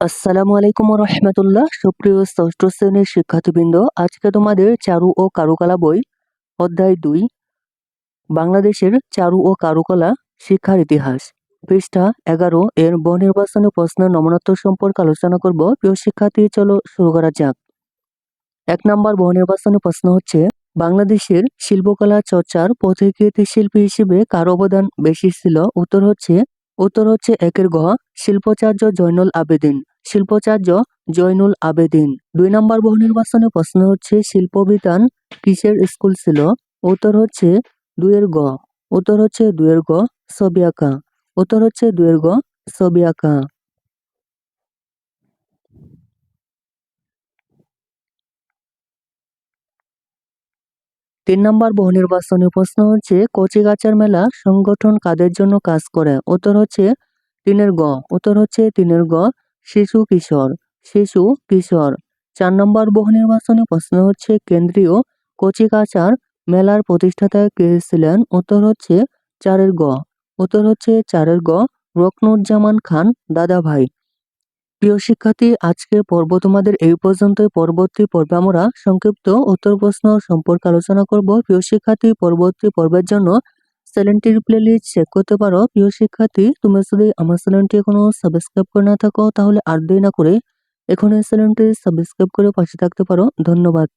আসসালামু আলাইকুম রহমতুল্লাহ। সুপ্রিয় ষষ্ঠ শ্রেণির শিক্ষার্থীবৃন্দ, আজকে তোমাদের চারু ও কারুকলা বই, অধ্যায় দুই, বাংলাদেশের চারু ও কারুকলা শিক্ষার ইতিহাস। পৃষ্ঠা এগারো এর নির্বাচনী প্রশ্নের নমনত্ব সম্পর্কে আলোচনা করব। প্রিয় শিক্ষার্থী, চলো শুরু করা যাক। এক নম্বর নির্বাচনী প্রশ্ন হচ্ছে, বাংলাদেশের শিল্পকলা চর্চার পথিকৃত শিল্পী হিসেবে কার অবদান বেশি ছিল? উত্তর হচ্ছে উত্তর হচ্ছে একের গ, শিল্পাচার্য জয়নুল আবেদিন। শিল্পাচার্য জয়নুল আবেদিন। দুই নম্বর বহু নির্বাচনে প্রশ্ন হচ্ছে, শিল্পবিতান কিসের স্কুল ছিল? উত্তর হচ্ছে, দুয়ের গ। উত্তর হচ্ছে, দুয়ের গ ছবি আঁকা উত্তর হচ্ছে, দুয়ের গ ছবি আঁকা তিন নম্বর বহু নির্বাচনী প্রশ্ন হচ্ছে কচিগাছার মেলা সংগঠন কাদের জন্য কাজ করে? উত্তর হচ্ছে, তিনের গ। উত্তর হচ্ছে, তিনের গ শিশু কিশোর শিশু কিশোর। চার নম্বর বহু নির্বাচনী প্রশ্ন হচ্ছে, কেন্দ্রীয় কচিকাচার মেলার প্রতিষ্ঠাতা কে ছিলেন? উত্তর হচ্ছে চারের গ। উত্তর হচ্ছে চারের গ, রকনুজ্জামান খান দাদা ভাই প্রিয় শিক্ষার্থী, আজকের পর্ব তোমাদের এই পর্যন্তই। পরবর্তী পর্বে আমরা সংক্ষিপ্ত উত্তর প্রশ্ন সম্পর্কে আলোচনা করব। প্রিয় শিক্ষার্থী, পরবর্তী পর্বের জন্য চ্যানেলটির প্লেলিস্ট চেক করতে পারো প্রিয় শিক্ষার্থী তুমি যদি আমার চ্যানেলটি এখনও সাবস্ক্রাইব করে না থাকো তাহলে আর দেরি না করে এখন এই চ্যানেলটি সাবস্ক্রাইব করে পাশে থাকতে পারো ধন্যবাদ